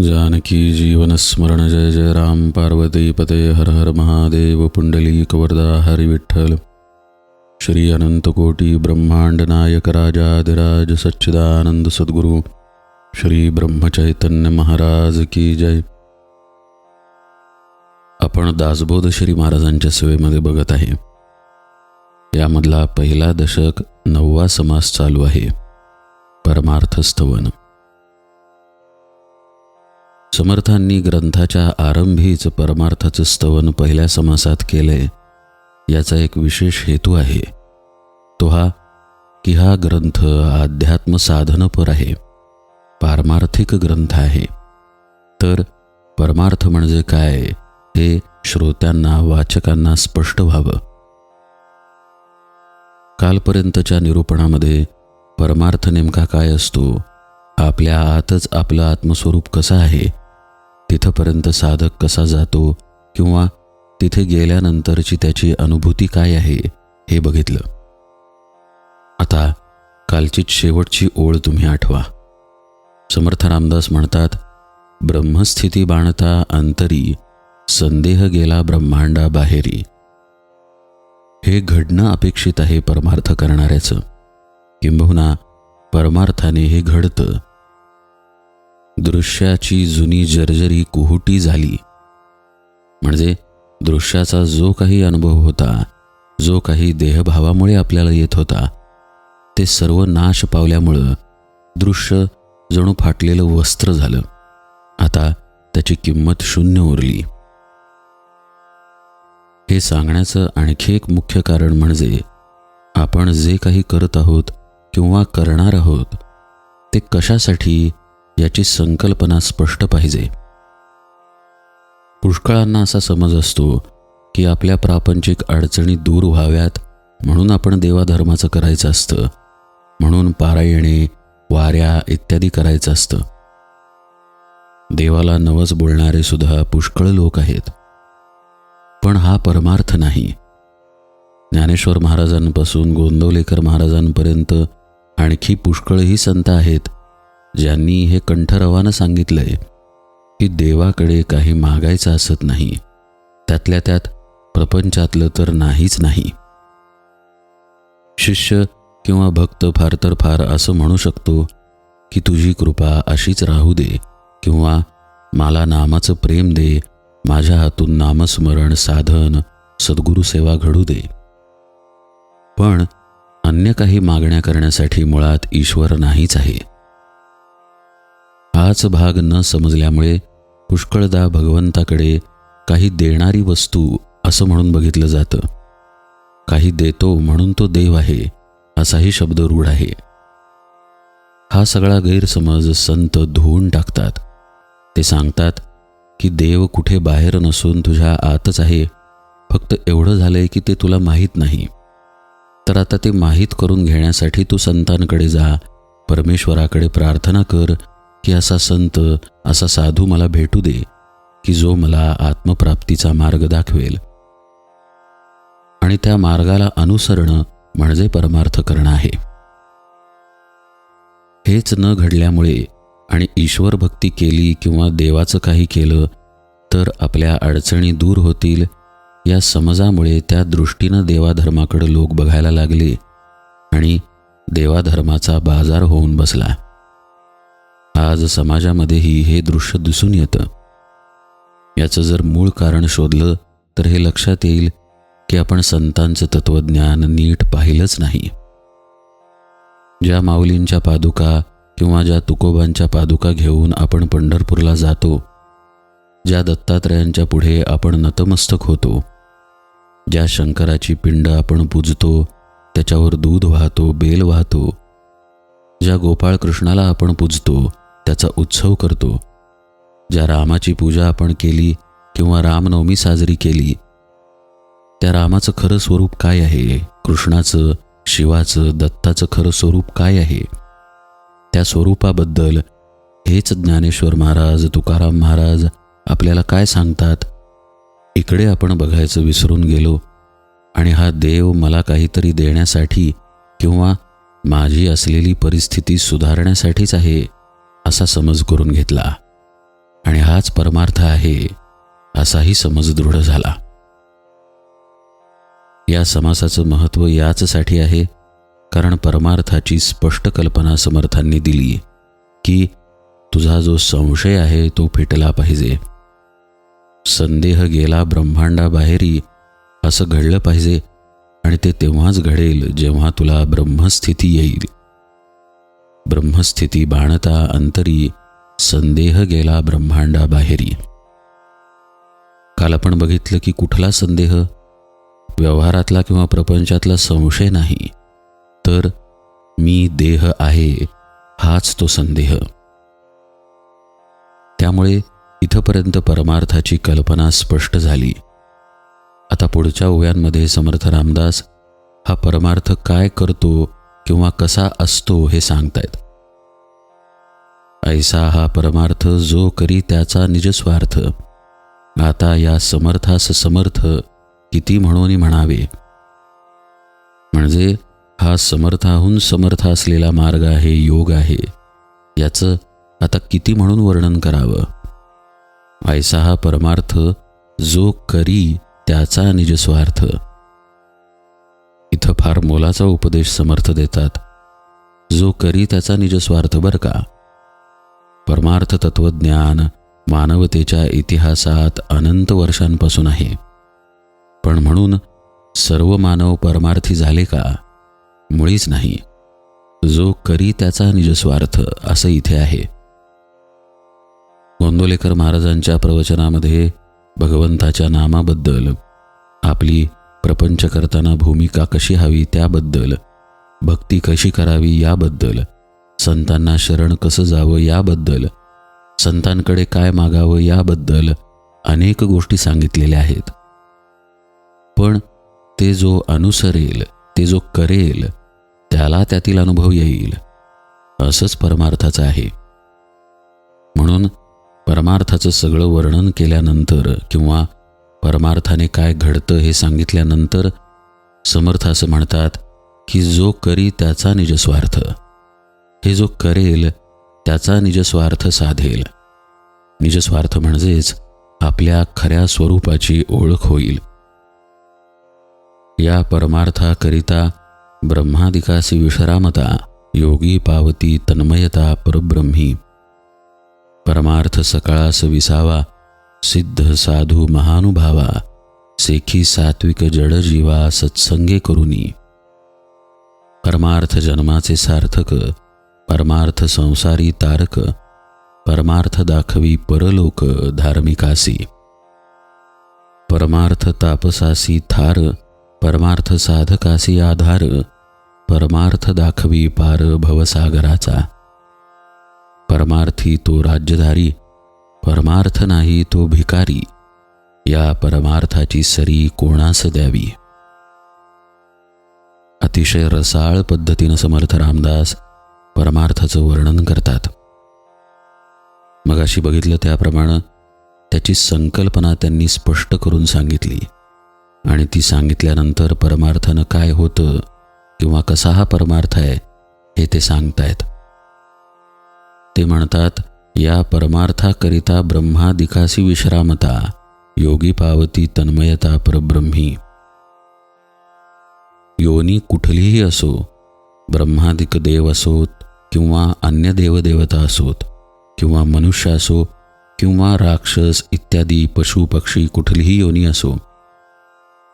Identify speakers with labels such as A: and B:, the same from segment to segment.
A: जानकी जीवनस्मरण जय जय राम पार्वती पते हर हर महादेव पुंडली वरदा हरी विठ्ठल। श्री अनंतकोटी ब्रह्मांड नायक राजाधिराज सच्चिदानंद सद्गुरु श्री ब्रह्मचैतन्य महाराज की जय। आपण दासबोध श्री महाराजांच्या सेवेमध्ये बघत आहे. यामधला पहिला दशक नववा समास चालू आहे. परमार्थ स्तवन समर्थांनी ग्रंथाच्या आरंभीच परमार्थाचं स्तवन पहिल्या समासात केलंय याचा एक विशेष हेतू आहे. तो हा की हा ग्रंथ अध्यात्म साधनपर आहे. पारमार्थिक ग्रंथ आहे. तर परमार्थ म्हणजे काय हे श्रोत्यांना वाचकांना स्पष्ट व्हावं. कालपर्यंतच्या निरूपणामध्ये परमार्थ नेमका काय असतो? आपल्या आतच आपलं आत्मस्वरूप कसं आहे? तिथपर्यंत साधक कसा जातो किंवा तिथे गेल्यानंतरची त्याची अनुभूती काय आहे हे बघितलं. आता कालचीच शेवटची ओळ तुम्ही आठवा. समर्थ रामदास म्हणतात ब्रह्मस्थिती बाणता अंतरी संदेह गेला ब्रह्मांडा बाहेरी. हे घडणं अपेक्षित आहे परमार्थ करणाऱ्याचं. किंबहुना परमार्थाने हे घडतं. दृश्याची जुनी जर्जरी कुहुटी झाली. म्हणजे दृश्याचा जो काही अनुभव होता जो काही देहभावामुळे आपल्याला येत होता ते सर्व नाश पावल्यामुळं दृश्य जणू फाटलेलं वस्त्र झालं. आता त्याची किंमत शून्य उरली. हे सांगण्याचं आणखी एक मुख्य कारण म्हणजे आपण जे काही करत आहोत किंवा करणार आहोत ते कशासाठी याची संकल्पना स्पष्ट पाहिजे. पुष्कळांना असा समज असतो की आपल्या प्रापंचिक अडचणी दूर व्हाव्यात म्हणून आपण देवाधर्माचं करायचं असतं. म्हणून पारायणे वाऱ्या इत्यादी करायचं असतं. देवाला नवस बोलणारे सुद्धा पुष्कळ लोक आहेत. पण हा परमार्थ नाही. ज्ञानेश्वर महाराजांपासून गोंदवलेकर महाराजांपर्यंत आणखी पुष्कळही संत आहेत. ज्यांनी हे कंठरवानं सांगितलंय की देवाकडे काही मागायचं असत नाही त्यातल्या त्यात प्रपंचातलं तर नाहीच नाही. शिष्य किंवा भक्त फार तर फार असं म्हणू शकतो की तुझी कृपा अशीच राहू दे किंवा मला नामाचं प्रेम दे माझ्या हातून नामस्मरण साधन सद्गुरू सेवा घडू दे. पण अन्य काही मागण्या करण्यासाठी मुळात ईश्वर नाहीच आहे. हाच भाग न समजल्यामुळे पुष्कळदा भगवंताकडे काही देणारी वस्तू असं म्हणून बघितलं जातं. काही देतो म्हणून तो देव आहे असाही शब्द रूढ आहे. हा सगळा गैरसमज संत धुवून टाकतात. ते सांगतात की देव कुठे बाहेर नसून तुझ्या आतच आहे फक्त एवढं झालंय की ते तुला माहीत नाही. तर आता ते माहीत करून घेण्यासाठी तू संतांकडे जा परमेश्वराकडे प्रार्थना कर की असा संत असा साधू मला भेटू दे की जो मला आत्मप्राप्तीचा मार्ग दाखवेल. आणि त्या मार्गाला अनुसरणं म्हणजे परमार्थ करणं आहे. हेच न घडल्यामुळे आणि ईश्वर भक्ती केली किंवा देवाचं काही केलं तर आपल्या अडचणी दूर होतील. या समजामुळे त्या दृष्टीनं देवाधर्माकडे लोक बघायला लागले आणि देवाधर्माचा बाजार होऊन बसला. आज समाजामध्येही हे दृश्य दिसून येतं. याचं जर मूळ कारण शोधलं तर हे लक्षात येईल की आपण संतांचं तत्वज्ञान नीट पाहिलंच नाही. ज्या माऊलींच्या पादुका किंवा ज्या तुकोबांच्या पादुका घेऊन आपण पंढरपूरला जातो ज्या दत्तात्रयांच्या पुढे आपण नतमस्तक होतो ज्या शंकराची पिंड आपण पूजतो त्याच्यावर दूध वाहतो बेल वाहतो ज्या गोपाळकृष्णाला आपण पूजतो त्याचा उत्सव करतो. ज्या रामाची पूजा आपण केली किंवा रामनवमी साजरी केली त्या रामाचं खरं स्वरूप काय आहे? कृष्णाचं शिवाचं दत्ताचं खरं स्वरूप काय आहे? त्या स्वरूपाबद्दल हेच ज्ञानेश्वर महाराज तुकाराम महाराज आपल्याला काय सांगतात? इकडे आपण बघायचं विसरून गेलो आणि हा देव मला काहीतरी देण्यासाठी किंवा माझी असलेली परिस्थिती सुधारण्यासाठीच आहे. असा समज करून घेतला. आणि हाच परमार्थ आहे असाही समज दृढ झाला. या समासाचं महत्त्व याचसाठी आहे कारण परमार्थाची स्पष्ट कल्पना समर्थांनी दिली की तुझा जो संशय आहे तो फिटला पाहिजे. संदेह गेला ब्रह्मांडाबाहेरी असं घडलं पाहिजे आणि ते तेव्हाच घडेल जेव्हा तुला ब्रह्मस्थिती येईल. ब्रह्मस्थिती बाणता अंतरी संदेह गेला ब्रह्मांडाबाहेरी काल आपण बघितलं की कुठला संदेह? व्यवहारातला किंवा प्रपंचातला संशय नाही. तर मी देह आहे हाच तो संदेह. त्यामुळे इथपर्यंत परमार्थाची कल्पना स्पष्ट झाली. आता पुढच्या ओव्यांमध्ये समर्थ रामदास हा परमार्थ काय करतो किंवा कसा असतो हे सांगतायत. ऐसा हा परमार्थ जो करी त्याचा निजस्वार्थ. आता या समर्थास समर्थ किती म्हणून म्हणावे. म्हणजे हा समर्थाहून समर्थ असलेला मार्ग आहे योग आहे. याचं आता किती म्हणून वर्णन करावं? ऐसा हा परमार्थ जो करी त्याचा निजस्वार्थ. इथं फार मोलाचा उपदेश समर्थ देतात. जो करी त्याचा निजस्वार्थ बर का? परमार्थ तत्वज्ञान मानवतेच्या इतिहासात अनंत वर्षांपासून आहे. पण म्हणून सर्व मानव परमार्थी झाले का? मुळीच नाही. जो करी त्याचा निजस्वार्थ असं इथे आहे. गोंदोलेकर महाराजांच्या प्रवचनामध्ये भगवंताच्या नामाबद्दल आपली प्रपंच करताना भूमिका कशी हवी त्याबद्दल भक्ती कशी करावी याबद्दल संतांना शरण कसं जावं याबद्दल संतांकडे काय मागावं याबद्दल अनेक गोष्टी सांगितलेल्या आहेत. पण ते जो अनुसरेल ते जो करेल त्याला त्यातील अनुभव येईल असंच परमार्थाचं आहे. म्हणून परमार्थाचं सगळं वर्णन केल्यानंतर किंवा परमार्थाने काय घडतं हे सांगितल्यानंतर समर्थ असं म्हणतात की जो करी त्याचा निजस्वार्थ. हे जो करेल त्याचा निजस्वार्थ साधेल. निजस्वार्थ म्हणजेच आपल्या खऱ्या स्वरूपाची ओळख होईल. या परमार्थाकरिता ब्रह्मादिकासी विश्रामता योगी पावती तन्मयता परब्रह्मी. परमार्थ सकाळास विसावा सिद्ध साधू महानुभावा सेखी सात्विक जड जीवा सत्संगे करुनी. परमार्थ जन्माचे सार्थक परमार्थ संसारी तारक परमार्थ दाखवी परलोक धार्मिकासी. परमार्थ तापसासी थार परमार्थ साधकासी आधार परमार्थ दाखवी पार भवसागराचा. परमार्थी तो राज्यधारी परमार्थ नाही तो भिकारी. या परमार्थाची सरी कोणास द्यावी? अतिशय रसाळ पद्धतीनं समर्थ रामदास परमार्थाचं वर्णन करतात. मगाशी बघितलं त्याप्रमाणे त्याची संकल्पना त्यांनी स्पष्ट करून सांगितली. आणि ती सांगितल्यानंतर परमार्थानं काय होतं किंवा कसा हा परमार्थ आहे हे ते सांगतायत. ते म्हणतात या परमार्थाकरिता ब्रह्मादिकासी विश्रामता योगी पावती तन्मयता परब्रह्मी. योनी कुठलीही असो ब्रह्मादिक देव असोत किंवा अन्य देवदेवता असोत किंवा मनुष्य असो किंवा राक्षस इत्यादी पशु पक्षी कुठलीही योनी असो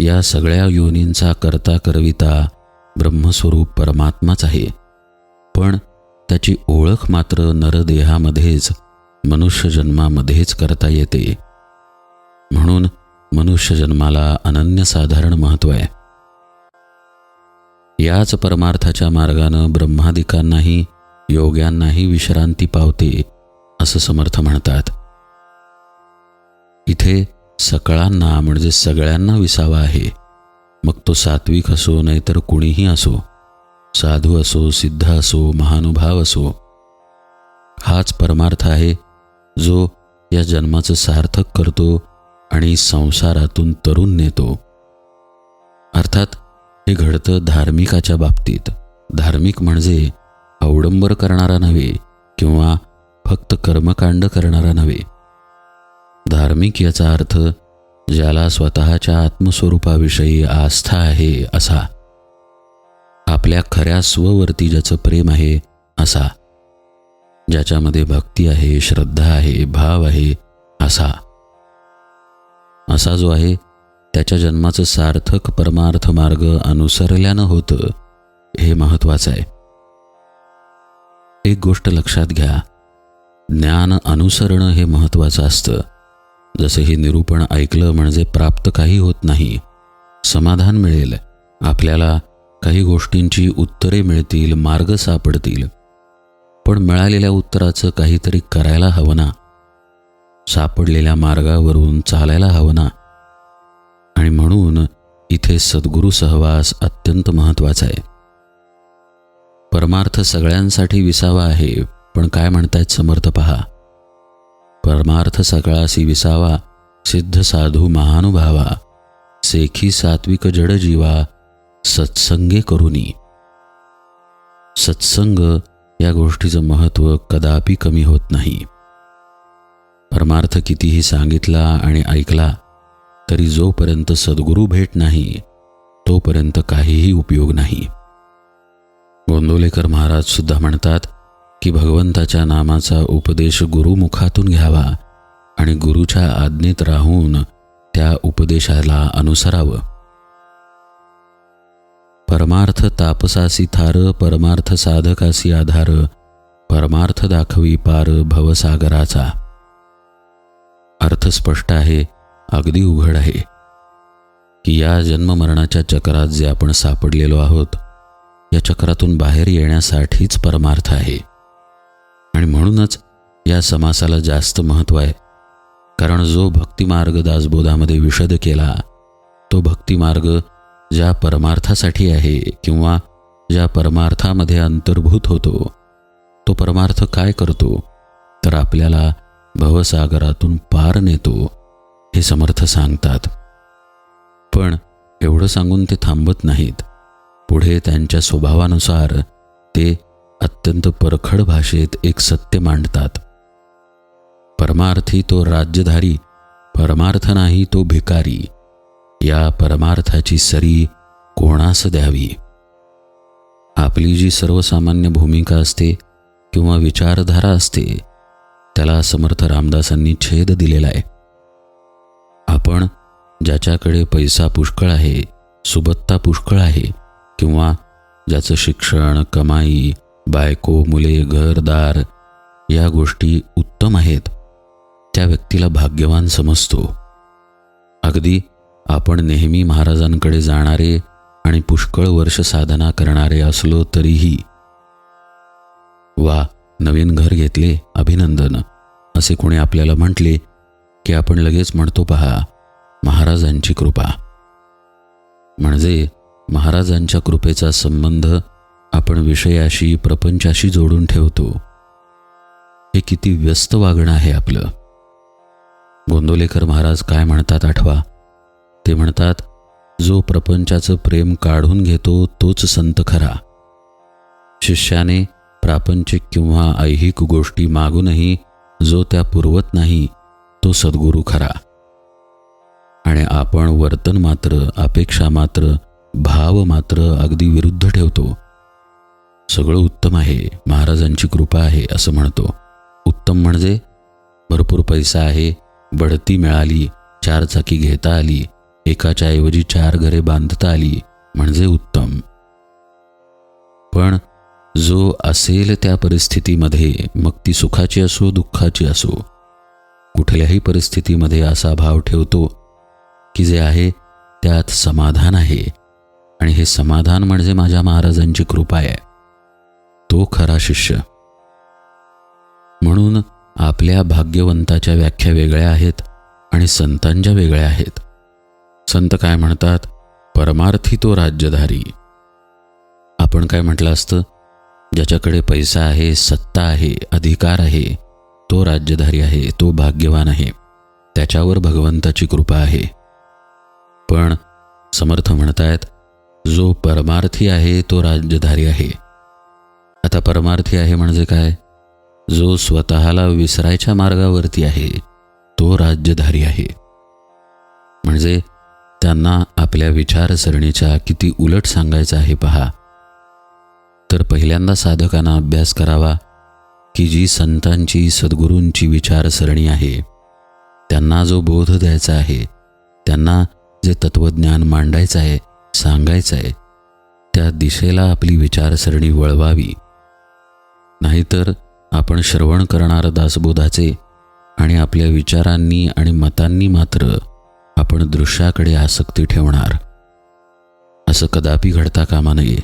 A: या सगळ्या योनींचा करता करविता ब्रह्मस्वरूप परमात्माच आहे. पण त्याची ओळख मात्र नरदेहामध्येच मनुष्य जन्मामध्येच करता येते. म्हणून मनुष्य जन्माला अनन्यसाधारण महत्त्व आहे. याच परमार्थाच्या मार्गानं ब्रह्मादिकांनाही योग्यांनाही विश्रांती पावते असं समर्थ म्हणतात. इथे सकळांना म्हणजे सगळ्यांना विसावा आहे. मग तो सात्विक असो नाहीतर कुणीही असो. साधू असो सिद्ध असो महानुभाव असो हाच परमार्थ आहे जो या जन्माचं सार्थक करतो आणि संसारातून तरुण नेतो. अर्थात हे घडतं धार्मिकाच्या बाबतीत. धार्मिक म्हणजे अवडंबर करणारा नव्हे किंवा फक्त कर्मकांड करणारा नव्हे. धार्मिक याचा अर्थ ज्याला स्वतःच्या आत्मस्वरूपाविषयी आस्था आहे असा. आपल्या खऱ्या स्ववरती ज्याचं प्रेम आहे असा. ज्याच्यामध्ये भक्ती आहे श्रद्धा आहे भाव आहे असा. असा जो आहे त्याच्या जन्माचं सार्थक परमार्थ मार्ग अनुसरल्यानं होतं हे महत्वाचं आहे. एक गोष्ट लक्षात घ्या ज्ञान अनुसरणं हे महत्वाचं असतं. जसं हे निरूपण ऐकलं म्हणजे प्राप्त काही होत नाही. समाधान मिळेल. आपल्याला काही गोष्टींची उत्तरे मिळतील मार्ग सापडतील. पण मिळालेल्या उत्तराचं काहीतरी करायला हवं ना? सापडलेल्या मार्गावरून चालायला हवं ना? आणि म्हणून इथे सद्गुरू सहवास अत्यंत महत्त्वाचा आहे. परमार्थ सगळ्यांसाठी विसावा आहे पण काय म्हणतायत समर्थ पहा. परमार्थ सकाळासी विसावा सिद्ध साधू महानुभावा सेखी सात्विक जड जीवा सत्संगे करुनी. सत्संग या गोष्टीचं महत्त्व कदापि कमी होत नाही. परमार्थ कितीही सांगितला आणि ऐकला तरी जोपर्यंत सद्गुरू भेट नाही तोपर्यंत काहीही उपयोग नाही. गोंदोलेकर महाराज सुद्धा म्हणतात की भगवंताच्या नामाचा उपदेश गुरुमुखातून घ्यावा आणि गुरुच्या आज्ञेत राहून त्या उपदेशाला अनुसरावं. परमार्थ तापसासी थार परमार्थ साधकासी आधार परमार्थ दाखवी पार भवसागराचा. अर्थ स्पष्ट आहे अगदी उघड आहे की या जन्ममरणाच्या चक्रात जे आपण सापडलेलो आहोत या चक्रातून बाहेर येण्यासाठीच परमार्थ आहे. आणि म्हणूनच या समासाला जास्त महत्त्व आहे कारण जो भक्तिमार्ग दासबोधामध्ये विशद केला तो भक्तिमार्ग ज्या परमार्थासाठी आहे किंवा ज्या परमार्थामध्ये अंतर्भूत होतो तो परमार्थ काय करतो तर आपल्याला भवसागरातून पार नेतो हे समर्थ सांगतात. पण एवढं सांगून ते थांबत नाहीत. पुढे त्यांच्या स्वभावानुसार ते अत्यंत परखड भाषेत एक सत्य मांडतात. परमार्थी तो राज्यधारी परमार्थ नाही तो भिकारी. या परमार्थाची सरी कोणास द्यावी? आपली जी सर्वसामान्य भूमिका असते किंवा विचारधारा असते त्याला समर्थ रामदासांनी छेद दिलेला आहे. आपण ज्याच्याकडे पैसा पुष्कळ आहे सुबत्ता पुष्कळ आहे किंवा ज्याचं शिक्षण कमाई बायको मुले घरदार या गोष्टी उत्तम आहेत त्या व्यक्तीला भाग्यवान समजतो. अगदी आपण नेहमी महाराजांकडे जाणारे आणि पुष्कळ वर्ष साधना करणारे असलो तरीही. वा नवीन घर घेतले अभिनंदन. असे कोणी आपल्याला म्हटले की आपण लगेच म्हणतो पहा महाराजांची कृपा. म्हणजे महाराजांच्या कृपेचा संबंध आपण विषयाशी प्रपंचाशी जोडून ठेवतो. हे किती व्यस्त वागणं आहे आपलं. गोंदोलेकर महाराज काय म्हणतात आठवा? ते म्हणतात जो प्रपंचाचं प्रेम काढून घेतो तोच संत खरा. शिष्याने प्रापंचिक किंवा ऐहिक गोष्टी मागूनही जो त्या पुरवत नाही तो सद्गुरू खरा. आणि आपण वर्तन मात्र अपेक्षा मात्र भाव मात्र अगदी विरुद्ध ठेवतो. सगळं उत्तम आहे महाराजांची कृपा आहे असं म्हणतो. उत्तम म्हणजे भरपूर पैसा आहे बढती मिळाली चारचाकी घेता आली एकाच्या ऐवजी चार घरे बांधता आली म्हणजे उत्तम. पण जो असेल त्या परिस्थितीमध्ये मग ती सुखाची असो दुःखाची असो कुठल्याही परिस्थितीमध्ये असा भाव ठेवतो की जे आहे त्यात समाधान आहे. आणि हे समाधान म्हणजे माझ्या महाराजांची कृपा आहे. तो खरा शिष्य. म्हणून आपल्या भाग्यवंताच्या व्याख्या वेगळ्या आहेत आणि संतांच्या वेगळ्या आहेत. संत काय म्हणतात? परमार्थी तो राज्यधारी. आपण काय म्हटलं असतं? ज्याच्याकडे पैसा आहे सत्ता आहे अधिकार आहे तो राज्यधारी आहे तो भाग्यवान आहे. त्याच्यावर भगवंताची कृपा आहे. पण समर्थ म्हणतायत जो परमार्थी आहे तो राज्यधारी आहे. आता परमार्थी आहे म्हणजे काय? जो स्वतःला विसरायच्या मार्गावरती आहे तो राज्यधारी आहे. म्हणजे त्यांना आपल्या विचारसरणीच्या किती उलट सांगायचं आहे पहा. तर पहिल्यांदा साधकांना अभ्यास करावा की जी संतांची सद्गुरूंची विचारसरणी आहे त्यांना जो बोध द्यायचा आहे त्यांना जे तत्वज्ञान मांडायचं आहे सांगायचं आहे त्या दिशेला आपली विचारसरणी वळवावी. नाहीतर आपण श्रवण करणार दासबोधाचे आणि आपल्या विचारांनी आणि मतांनी मात्र आपण दृश्याकडे आसक्ती ठेवणार. असं कदापि घडता कामा नये.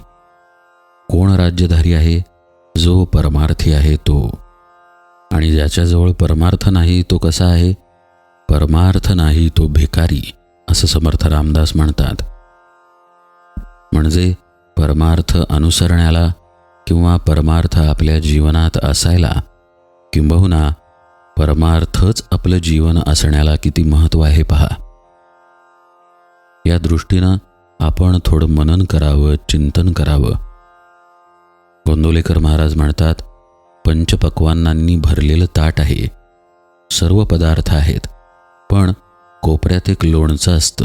A: कोण राज्यधारी आहे? जो परमार्थी आहे तो. आणि ज्याच्याजवळ परमार्थ नाही तो कसा आहे? परमार्थ नाही तो भिकारी असं समर्थ रामदास म्हणतात. म्हणजे परमार्थ अनुसरण्याला किंवा परमार्थ आपल्या जीवनात असायला किंबहुना परमार्थच आपलं जीवन असण्याला किती महत्त्व आहे पहा. या दृष्टीनं आपण थोडं मनन करावं चिंतन करावं. गोंदोलेकर महाराज म्हणतात पंचपक्वांनांनी भरलेलं ताट आहे. सर्व पदार्थ आहेत पण कोपऱ्यात एक लोणचं असतं.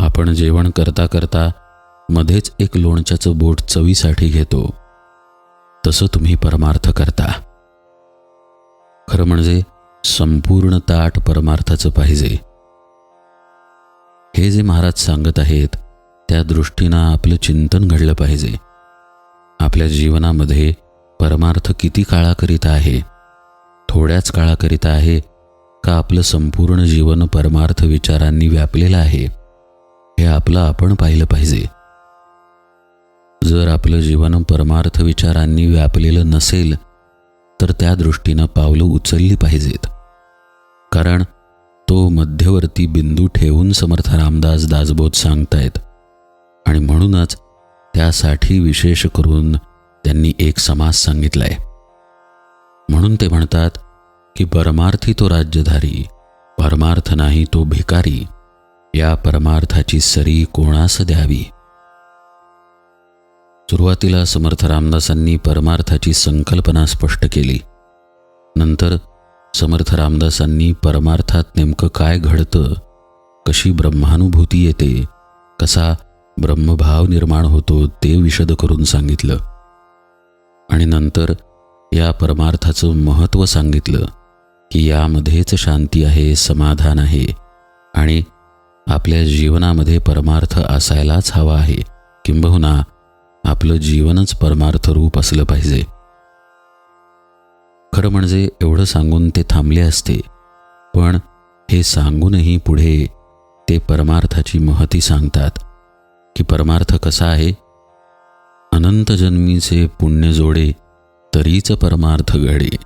A: आपण जेवण करता करता मध्येच एक लोणच्याचं बोट चवीसाठी घेतो. तसं तुम्ही परमार्थ करता. खरं म्हणजे संपूर्ण ताट परमार्थाचं पाहिजे. हे जे महाराज सांगत आहेत त्या दृष्टीनं आपलं चिंतन घडलं पाहिजे. आपल्या जीवनामध्ये परमार्थ किती काळाकरिता आहे थोड्याच काळाकरिता आहे का आपलं संपूर्ण जीवन परमार्थ विचारांनी व्यापलेलं आहे हे आपलं आपण पाहिलं पाहिजे. जर आपलं जीवन परमार्थ विचारांनी व्यापलेलं नसेल तर त्या दृष्टीनं पावलं उचलली पाहिजेत. कारण तो मध्यवर्ती बिंदू ठेवून समर्थ रामदास दासबोध सांगतायत. आणि म्हणूनच त्यासाठी विशेष करून त्यांनी एक समास सांगितलाय. म्हणून ते म्हणतात की परमार्थी तो राज्यधारी परमार्थ नाही तो भिकारी या परमार्थाची सरी कोणास द्यावी? सुरुवातीला समर्थ रामदासांनी परमार्थाची संकल्पना स्पष्ट केली. नंतर समर्थ रामदासांनी परमार्थात नेमकं काय घडतं? कशी ब्रह्मानुभूती येते? कसा ब्रह्मभाव निर्माण होतो ते विशद करून सांगितलं. आणि नंतर या परमार्थाचं महत्त्व सांगितलं की यामध्येच शांती आहे समाधान आहे आणि आपल्या जीवनामध्ये परमार्थ असायलाच हवा आहे. किंबहुना आपलं जीवनच परमार्थ रूप असलं पाहिजे. खरं म्हणजे एवढं सांगून ते थांबले असते. पण हे सांगूनही पुढे ते परमार्थाची महती सांगतात की परमार्थ कसा आहे? अनंत जन्मीचे पुण्य जोडे तरीच परमार्थ घडे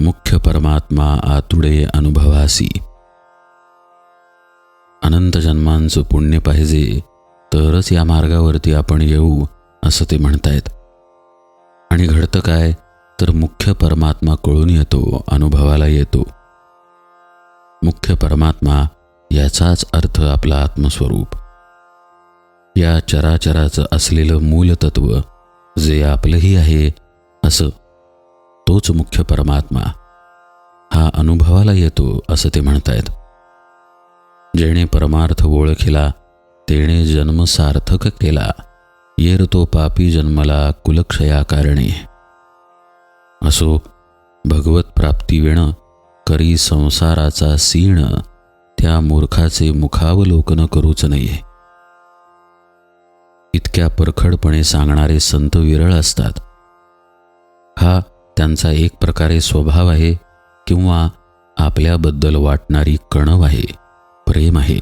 A: मुख्य परमात्मा आतुडे अनुभवासी. अनंत जन्मांचं पुण्य पाहिजे तरच या मार्गावरती आपण येऊ असं ते म्हणतायत. आणि घडतं काय? तर मुख्य परमात्मा कळून येतो अनुभवाला येतो. मुख्य परमात्मा याचाच अर्थ आपला आत्मस्वरूप. या चराचराचं असलेलं मूलतत्व जे आपलंही आहे असं तोच मुख्य परमात्मा हा अनुभवाला येतो असं ते म्हणतायत. जेणे परमार्थ ओळखिला तेणे जन्म सार्थक केला येर तो पापी जन्मला कुलक्षया कारणे असो भगवत प्राप्ती वेण करी संसाराचा सीण त्या मूर्खाचे मुखावलोकन करूच नाहीये इतक्या परखडपणे सांगणारे संत विरळ असतात. हा त्यांचा एक प्रकारे स्वभाव आहे किंवा आपल्याबद्दल वाटणारी कणव आहे प्रेम आहे.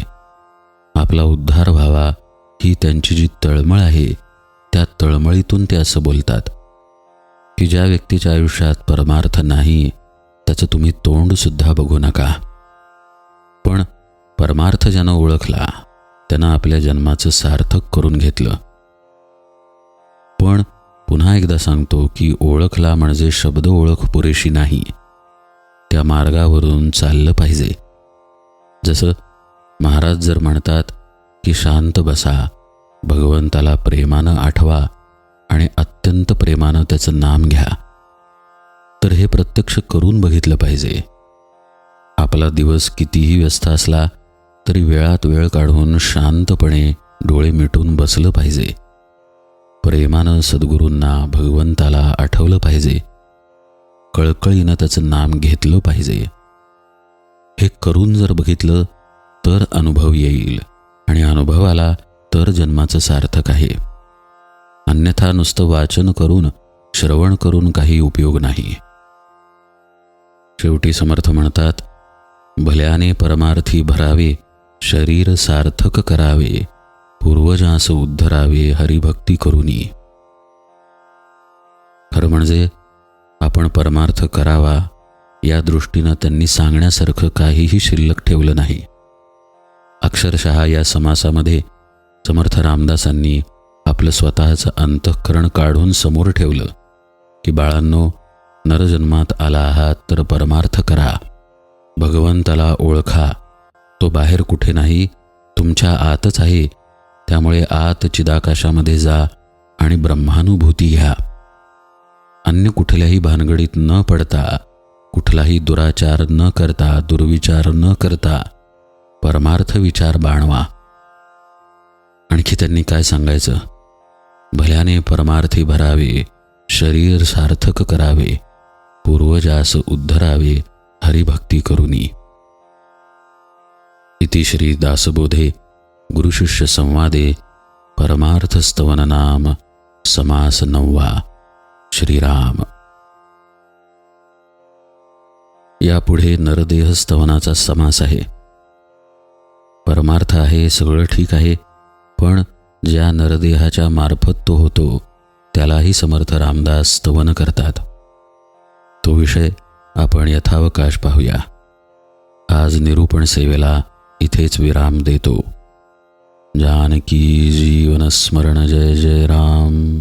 A: आपला उद्धार व्हावा ही त्यांची जी तळमळ आहे त्या तळमळीतून ते असं बोलतात. की ज्या व्यक्तीच्या आयुष्यात परमार्थ नाही त्याचं तुम्ही तोंडसुद्धा बघू नका. पण परमार्थ ज्यानं ओळखला त्यानं आपल्या जन्माचं सार्थक करून घेतलं. पण पुन्हा एकदा सांगतो की ओळखला म्हणजे शब्द ओळख पुरेशी नाही. त्या मार्गावरून चाललं पाहिजे. जसं महाराज जर म्हणतात की शांत बसा भगवंताला प्रेमानं आठवा आणि अत्यंत प्रेमानं त्याचं नाम घ्या. तर हे प्रत्यक्ष करून बघितलं पाहिजे. आपला दिवस कितीही व्यस्त असला तरी वेळात वेळ काढून शांतपणे डोळे मिटून बसलं पाहिजे. प्रेमानं सद्गुरूंना भगवंताला आठवलं पाहिजे. कळकळीनं त्याचं नाम घेतलं पाहिजे. हे करून जर बघितलं तर अनुभव येईल. आणि अनुभव आला तर जन्माचं सार्थक आहे. अन्यथा नुसतं वाचन करून श्रवण करून काही उपयोग नाही. शेवटी समर्थ म्हणतात भल्याने परमार्थी भरावे शरीर सार्थक करावे पूर्वजास उद्धरावे हरिभक्ती करुनी. खरं म्हणजे आपण परमार्थ करावा या दृष्टीनं त्यांनी सांगण्यासारखं काहीही शिल्लक ठेवलं नाही. अक्षरशः या समासामध्ये समर्थ रामदासांनी आपलं स्वतःचं अंतःकरण काढून समोर ठेवलं की बाळांनो नरजन्मात आला आहात तर परमार्थ करा. भगवंताला ओळखा. तो बाहेर कुठे नाही तुमच्या आतच आहे. त्यामुळे आत चिदाकाशामध्ये जा आणि ब्रह्मानुभूती घ्या. अन्य कुठल्याही भानगडीत न पडता कुठलाही दुराचार न करता दुर्विचार न करता परमार्थ विचार बाणवा. आणखी त्यांनी काय सांगायचं? भल्याने परमार्थी भरावे शरीर सार्थक करावे पूर्वजास उद्धरावे हरिभक्ती करुनी. इति श्री दासबोधे गुरुशिष्य संवादे परमार्थस्तवन नाम समास नववा श्रीराम. यापुढे नरदेह स्तवनाचा समास आहे. परमार्थ आहे सगळं ठीक आहे पण ज्या नरदेहाच्या मार्फत तो होतो त्यालाही समर्थ रामदास स्तवन करतात. तो विषय आपण यथावकाश पाहूया. आज निरूपण सेवेला इथेच विराम देतो. जानकी जीवन स्मरण जय जय राम.